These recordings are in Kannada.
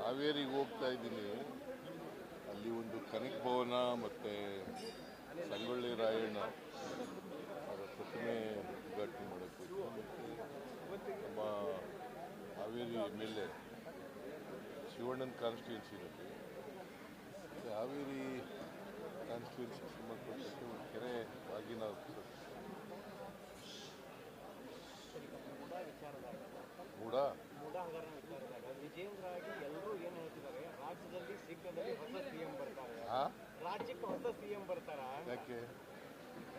ಹಾವೇರಿಗೆ ಹೋಗ್ತಾ ಇದ್ದೀನಿ. ಅಲ್ಲಿ ಒಂದು ಕನಕ ಭವನ ಮತ್ತು ಸಂಗೊಳ್ಳಿ ರಾಯಣ್ಣ ಅವರ ಪ್ರತಿಮೆ ಉದ್ಘಾಟನೆ ಮಾಡೋಕ್ಕೆ ನಮ್ಮ ಹಾವೇರಿ ಎಂ ಎಲ್ ಎ ಶಿವಣ್ಣನ ಮತ್ತು ಹಾವೇರಿ ಕಾನ್ಸ್ಟಿಟ್ಯೂನ್ಸಿಗೆ ಸಂಬಂಧಪಟ್ಟಂತೆ ಒಂದು ಕೆರೆ ವಾಗಿನ ಮೂಡ ಮೂಡ ಹಗರಣ ವಿಚಾರದಾಗ ವಿಜೇಂದ್ರ ಆಗಿ ಎಲ್ಲರೂ ಏನು ರಾಜ್ಯದಲ್ಲಿ ಶೀಘ್ರದಲ್ಲಿ ಹೊಸ ಸಿಎಂ ಬರ್ತಾರೆ. ರಾಜ್ಯಕ್ಕೆ ಹೊಸ ಸಿಎಂ ಬರ್ತಾರ? ಯಾಕೆ?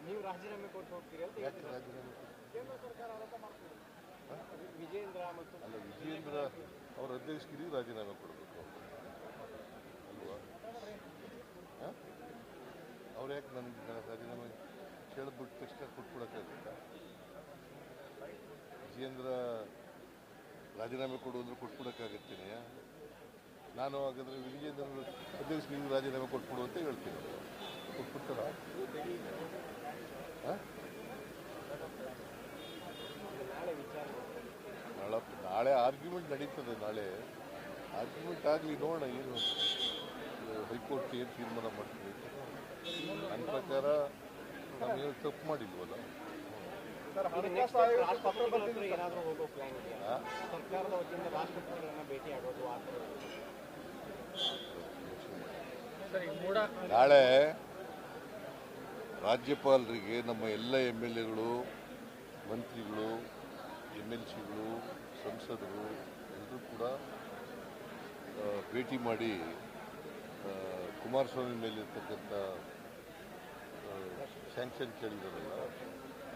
ನೀವು ರಾಜೀನಾಮೆ ಕೊಟ್ಟು ಹೋಗ್ತೀರಿ ಅಂತ ಯಾಕೆ ರಾಜೀನಾಮೆ? ಕೇಂದ್ರ ಸರ್ಕಾರ ಆರೋಪ. ವಿಜೇಂದ್ರ ಮತ್ತು ಅಲ್ಲ ವಿಜೇಂದ್ರ ಅವರ ಅಧ್ಯಕ್ಷಗಿರಿಗೆ ರಾಜೀನಾಮೆ ಕೊಡಬೇಕು. ಅಲ್ವಾ? ಅವ್ರು ಯಾಕೆ ನನಗೆ ರಾಜೀನಾಮೆ ಕೇಳಿದ್ಬಿಟ್ಟು ತಕ್ಷಣ ಕೊಟ್ಬಿಡೋಕ್ಕಾಗುತ್ತಾ? ವಿಜೇಂದ್ರ ರಾಜೀನಾಮೆ ಕೊಡು ಅಂದ್ರೆ ಕೊಟ್ಬಿಡೋಕ್ಕಾಗತ್ತೇನೆಯ ನಾನು ಹಾಗಾದರೆ ವಿಜಯೇಂದ್ರ ಅಧ್ಯಕ್ಷಗಿರಿಗೆ ರಾಜೀನಾಮೆ ಕೊಟ್ಬಿಡು ಅಂತ ಹೇಳ್ತೀನಿ. ಕೊಟ್ಬಿಡ್ತಾರ? ನಾಳೆ ವಿಚಾರ ನಾಳೆ ನಾಳೆ ಆರ್ಗ್ಯುಮೆಂಟ್ ನಡೀತದೆ ನಾಳೆ. ಆರ್ಗ್ಯುಮೆಂಟ್ ಆಗಲಿ ನೋಡೋಣ ಏನು. ಹೈಕೋರ್ಟ್ ಏನು ತೀರ್ಮಾನ ಮಾಡ್ತೀವಿ ನನ್ನ ಪ್ರಕಾರ ನಾವೇನು ತಪ್ಪು ಮಾಡಿಲ್ವಲ್ಲ? ರಾಷ್ಟ್ರಪತಿಗಳ ಹತ್ರ ಏನಾದರೂ ಹೋಗೋ ಪ್ಲಾನ್ ಇದೆಯಾ? ಆ? ಸರ್ಕಾರದ ವತಿಯಿಂದ ರಾಷ್ಟ್ರಪತಿಗಳನ್ನ ಭೇಟಿ ಆಗೋದು ನಾಳೆ ರಾಜ್ಯಪಾಲರಿಗೆ ನಮ್ಮ ಎಲ್ಲ ಎಂ ಎಲ್ ಎಗಳು ಮಂತ್ರಿಗಳು ಎಂ ಎಲ್ ಸಿಗಳು ಸಂಸದರು ಎಲ್ಲರೂ ಕೂಡ ಭೇಟಿ ಮಾಡಿ ಕುಮಾರಸ್ವಾಮಿ ಮೇಲಿರ್ತಕ್ಕಂಥ ಸ್ಯಾಂಕ್ಷನ್ ಕೇಳಿದಾರಲ್ಲ,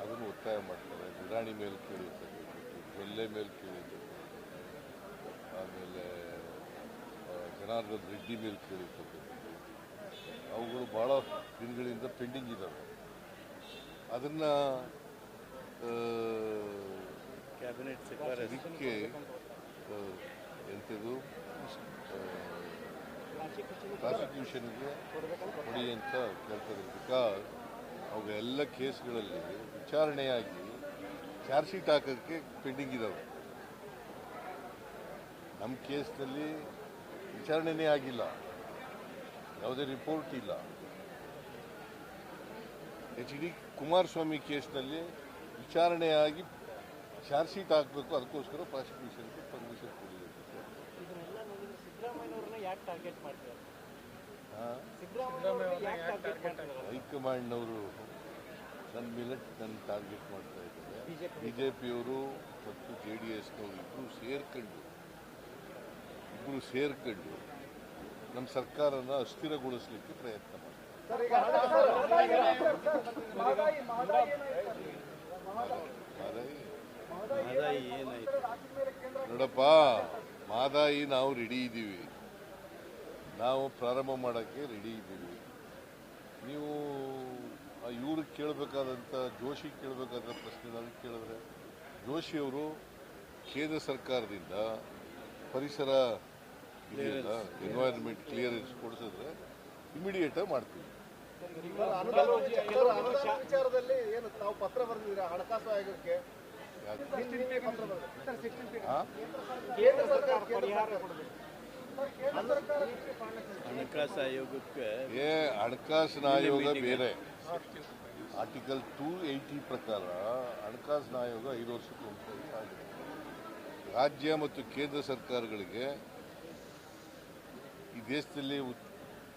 ಅದನ್ನು ಒತ್ತಾಯ ಮಾಡ್ತಾರೆ. ನಿರಾಣಿ ಮೇಲೆ ಕೇಳಿರ್ತಕ್ಕಂಥದ್ದು, ಬೆಲ್ಲೆ ಮೇಲೆ ಕೇಳಿರ್ತಕ್ಕಂಥದ್ದು, ಆಮೇಲೆ ಜನಾರ್ದನ್ ರೆಡ್ಡಿ ಮೇಲೆ ಕೇಳಿರ್ತಕ್ಕಂಥದ್ದು. ಅವುಗಳು ಭಾಳ ದಿನಗಳಿಂದ ಪೆಂಡಿಂಗ್ ಇದ್ದಾವೆ ಅದನ್ನು ಕ್ಯಾಬಿನೆಟ್ ಇದಕ್ಕೆ ಆ, ಎಂಥದ್ದು ಪ್ರಾಸಿಕ್ಯೂಷನ್ಗೆ ಕೊಡಿ ಅಂತ ಕೇಳ್ತಾರೆ ಬಿಕಾಸ್ ಎಲ್ಲ ಕೇಸ್ಗಳಲ್ಲಿ ವಿಚಾರಣೆಯಾಗಿ ಚಾರ್ಜ್ ಶೀಟ್ ಹಾಕೋಕ್ಕೆ ಪೆಂಡಿಂಗ್ ಇದ್ದಾವೆ ನಮ್ಮ ಕೇಸ್ನಲ್ಲಿ ವಿಚಾರಣೆನೇ ಆಗಿಲ್ಲ. ಯಾವುದೇ ರಿಪೋರ್ಟ್ ಇಲ್ಲ. ಎಚ್ ಡಿ ಕುಮಾರಸ್ವಾಮಿ ಕೇಸ್ನಲ್ಲಿ ವಿಚಾರಣೆಯಾಗಿ ಚಾರ್ಜ್ ಶೀಟ್ ಹಾಕಬೇಕು ಅದಕ್ಕೋಸ್ಕರ ಪ್ರಾಸಿಕ್ಯೂಷನ್ಗೆ ಪರ್ಮಿಷನ್ ಕೊಡಬೇಕು. ಹೈಕಮಾಂಡ್ನವರು ನನ್ನ ಮೇಲೆ ನನ್ನ ಟಾರ್ಗೆಟ್ ಮಾಡ್ತಾ ಇದ್ದಾರೆ. ಬಿಜೆಪಿ ಬಿ ಜೆ ಪಿಯವರು ಮತ್ತು ಜೆ ಡಿ ಎಸ್ನವರು ಇಬ್ಬರು ಸೇರ್ಕೊಂಡು ಇಬ್ಬರು ಸೇರ್ಕೊಂಡು ನಮ್ಮ ಸರ್ಕಾರನ ಅಸ್ಥಿರಗೊಳಿಸಲಿಕ್ಕೆ ಪ್ರಯತ್ನ ಏನಾಯ್ತು ನೋಡಪ್ಪ, ಮಾದಾಯಿ ನಾವು ರೆಡಿ ಇದ್ದೀವಿ. ನಾವು ಪ್ರಾರಂಭ ಮಾಡೋಕ್ಕೆ ರೆಡಿ ಇದ್ದೀವಿ. ನೀವು ಇವ್ರಿಗೆ ಕೇಳಬೇಕಾದಂಥ ಜೋಶಿ ಕೇಳಬೇಕಾದ ಪ್ರಶ್ನೆ ನನಗೆ ಕೇಳಿದ್ರೆ ಜೋಶಿಯವರು ಕೇಂದ್ರ ಸರ್ಕಾರದಿಂದ ಪರಿಸರ ಇದೆಯಲ್ಲ ಎನ್ವೈರನ್ಮೆಂಟ್ ಕ್ಲಿಯರೆನ್ಸ್ ಕೊಡಿಸಿದ್ರೆ ಇಮಿಡಿಯೇಟಾಗಿ ಮಾಡ್ತೀವಿ. ವಿಚಾರದಲ್ಲಿ ಏನು ತಾವು ಪತ್ರ ಬರೆದಿದ್ದೀರಾ? ಹಣಕಾಸು ಆಯೋಗಕ್ಕೆ ಹಣಕಾಸು ಆಯೋಗಕ್ಕೆ ಏ ಹಣಕಾಸಿನ ಆಯೋಗ ಬೇರೆ. ಆರ್ಟಿಕಲ್ ಟೂ ಏಯ್ಟಿ ಪ್ರಕಾರ ಹಣಕಾಸಿನ ಆಯೋಗ ಐದು ವರ್ಷಕ್ಕೆ ರಾಜ್ಯ ಮತ್ತು ಕೇಂದ್ರ ಸರ್ಕಾರಗಳಿಗೆ ಈ ದೇಶದಲ್ಲಿ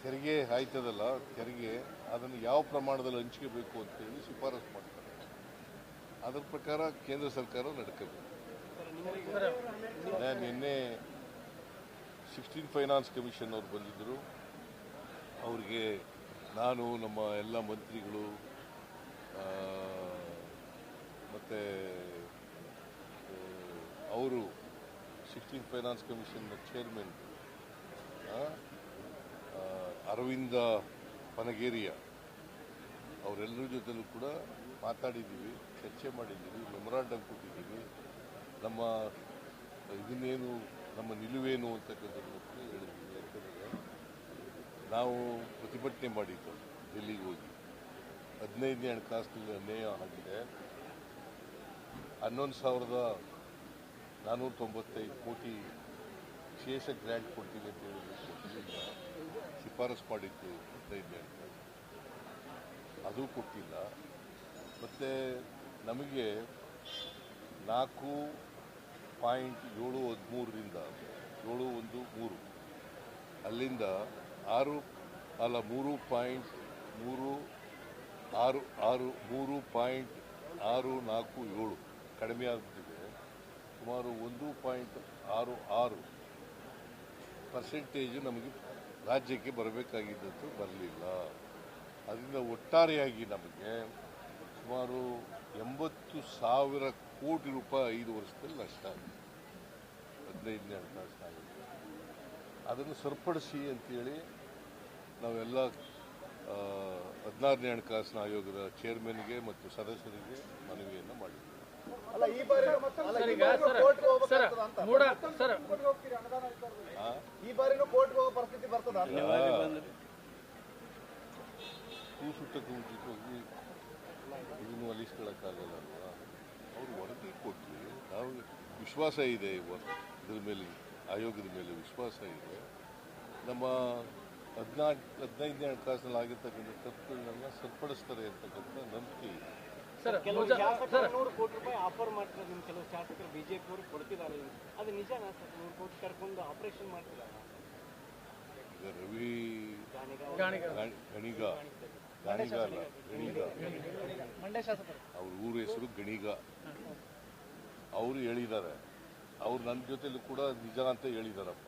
ತೆರಿಗೆ ಆಯ್ತದಲ್ಲ, ತೆರಿಗೆ, ಅದನ್ನು ಯಾವ ಪ್ರಮಾಣದಲ್ಲಿ ಹಂಚ್ಕೋಬೇಕು ಅಂತೇಳಿ ಶಿಫಾರಸು ಮಾಡ್ತಾರೆ. ಅದರ ಪ್ರಕಾರ ಕೇಂದ್ರ ಸರ್ಕಾರ ನಡ್ಕೋಬೇಕು. ನಾನು ನಿನ್ನೆ ಸಿಕ್ಸ್ಟೀನ್ ಫೈನಾನ್ಸ್ ಕಮಿಷನ್ ಅವ್ರು ಬಂದಿದ್ದರು. ಅವ್ರಿಗೆ ನಾನು, ನಮ್ಮ ಎಲ್ಲ ಮಂತ್ರಿಗಳು ಮತ್ತು ಅವರು ಸಿಕ್ಸ್ಟೀನ್ ಫೈನಾನ್ಸ್ ಕಮಿಷನ್ನ ಚೇರ್ಮನ್ ಅರವಿಂದ ಪನಗೇರಿಯ ಅವರೆಲ್ಲರ ಜೊತೆಲೂ ಕೂಡ ಮಾತಾಡಿದ್ದೀವಿ, ಚರ್ಚೆ ಮಾಡಿದ್ದೀವಿ ಮೆಮೊರಾಂಡಮ್ ಕೊಟ್ಟಿದ್ದೀವಿ. ನಮ್ಮ ಇದನ್ನೇನು, ನಮ್ಮ ನಿಲುವೇನು ಅಂತಕ್ಕಂಥದ್ದು ಹೇಳಿದ್ದೀವಿ. ಯಾಕಂದರೆ ನಾವು ಪ್ರತಿಭಟನೆ ಮಾಡಿದ್ದು ಡೆಲ್ಲಿಗೆ ಹೋಗಿ. ಹದಿನೈದನೇ ಹಣಕಾಸಿನಲ್ಲಿ ಅನ್ಯಾಯ ಆಗಿದೆ. ಹನ್ನೊಂದು ಸಾವಿರದ ನಾನ್ನೂರ ತೊಂಬತ್ತೈದು ಕೋಟಿ ವಿಶೇಷ ಗ್ರ್ಯಾಂಟ್ ಕೊಡ್ತೀವಿ ಅಂತ ಹೇಳಿದ್ರು ಶಿಫಾರಸ್ ಮಾಡಿತ್ತು ಹಣಕಾಸು ಅದು ಕೊಟ್ಟಿಲ್ಲ. ಮತ್ತು ನಮಗೆ ನಾಲ್ಕು ಪಾಯಿಂಟ್ ಏಳು ಹದಿಮೂರರಿಂದ ಏಳು ಒಂದು ಮೂರು. ಅಲ್ಲಿಂದ ಆರು, ಅಲ್ಲ ಮೂರು ಪಾಯಿಂಟ್ ಮೂರು, ಆರು ಆರು, ಮೂರು ಪಾಯಿಂಟ್ ಆರು ನಾಲ್ಕು ಏಳು ಕಡಿಮೆ ಆಗ್ತಿದೆ ಸುಮಾರು ಒಂದು ಪಾಯಿಂಟ್ ಆರು ಆರು ಪರ್ಸೆಂಟೇಜು ನಮಗೆ ರಾಜ್ಯಕ್ಕೆ ಬರಬೇಕಾಗಿದ್ದದ್ದು ಬರಲಿಲ್ಲ. ಅದರಿಂದ ಒಟ್ಟಾರೆಯಾಗಿ ನಮಗೆ ಸುಮಾರು ಎಂಬತ್ತು ಸಾವಿರ ಕೋಟಿ ರೂಪಾಯಿ ಐದು ವರ್ಷದಲ್ಲಿ ನಷ್ಟ ಆಗಿದೆ. ಹದಿನೈದನೇ ಹಣಕಾಸು ಆಗಿದೆ ಅದನ್ನು ಸರಿಪಡಿಸಿ ಅಂತೇಳಿ ನಾವೆಲ್ಲ ಹದಿನಾರನೇ ಹಣಕಾಸಿನ ಆಯೋಗದ ಚೇರ್ಮನ್ಗೆ ಮತ್ತು ಸದಸ್ಯರಿಗೆ ಮನವಿಯನ್ನು ಮಾಡಿದ್ದೀವಿ ಈ ಬಾರಿನೂ ಕೋರ್ಟ್ಗೆ ಮೂಡ ಸರ್. ಈ ಬಾರಿನೂ ಕೋರ್ಟ್ಗೆ ಹೋಗೋ ಪರಿಸ್ಥಿತಿ ಬರ್ತದ ಕೂಸುಟ್ಟಕ್ಕೆ ಇದನ್ನು ಅಲಿಸ್ಕೊಳ್ಳೋಕ್ಕಾಗಲ್ಲ ಅಲ್ವಾ? ಅವರು ವರದಿ ಕೊಟ್ಟರೆ ನಾವು ವಿಶ್ವಾಸ ಇದೆ ಇದ್ರ ಮೇಲೆ ಆಯೋಗದ ಮೇಲೆ ವಿಶ್ವಾಸ ಇದೆ. ನಮ್ಮ ಹದಿನಾಲ್ಕು ಹದಿನೈದನೇ ಹಣಕಾಸಿನಲ್ಲಿ ಆಗಿರ್ತಕ್ಕಂಥ ತಪ್ಪುಗಳನ್ನೆಲ್ಲ ಸರಿಪಡಿಸ್ತಾರೆ ಅಂತಕ್ಕಂಥ ನಂಬಿಕೆ ಇದೆ. ಕೆಲವು ಶಾಸಕರು ಸರ್ ನೂರು ಕೋಟಿ ರೂಪಾಯಿ ಆಫರ್ ಮಾಡ್ತಾರೆ ನಿಮ್ ಕೆಲವು ಶಾಸಕರು ಬಿಜೆಪಿ ಅವರು ಕೊಡ್ತಿದ್ದಾರೆ ಅದು ನಿಜನಾ ಸರ್ ನೂರು ಕೋಟಿ ಕರ್ಕೊಂಡು ಆಪರೇಷನ್ ಮಾಡ್ತಿದ್ದಾರೆ. ರವಿ ಗಾಣಿಗ ಗಣಿಗ. ಅಲ್ಲ ಗಣಿಗ. ಅವ್ರ ಊರ ಹೆಸರು ಗಣಿಗ. ಅವರು ಹೇಳಿದ್ದಾರೆ. ಅವ್ರು ನನ್ನ ಜೊತೆಲೂ ಕೂಡ ನಿಜ ಅಂತ ಹೇಳಿದಾರಪ್ಪ.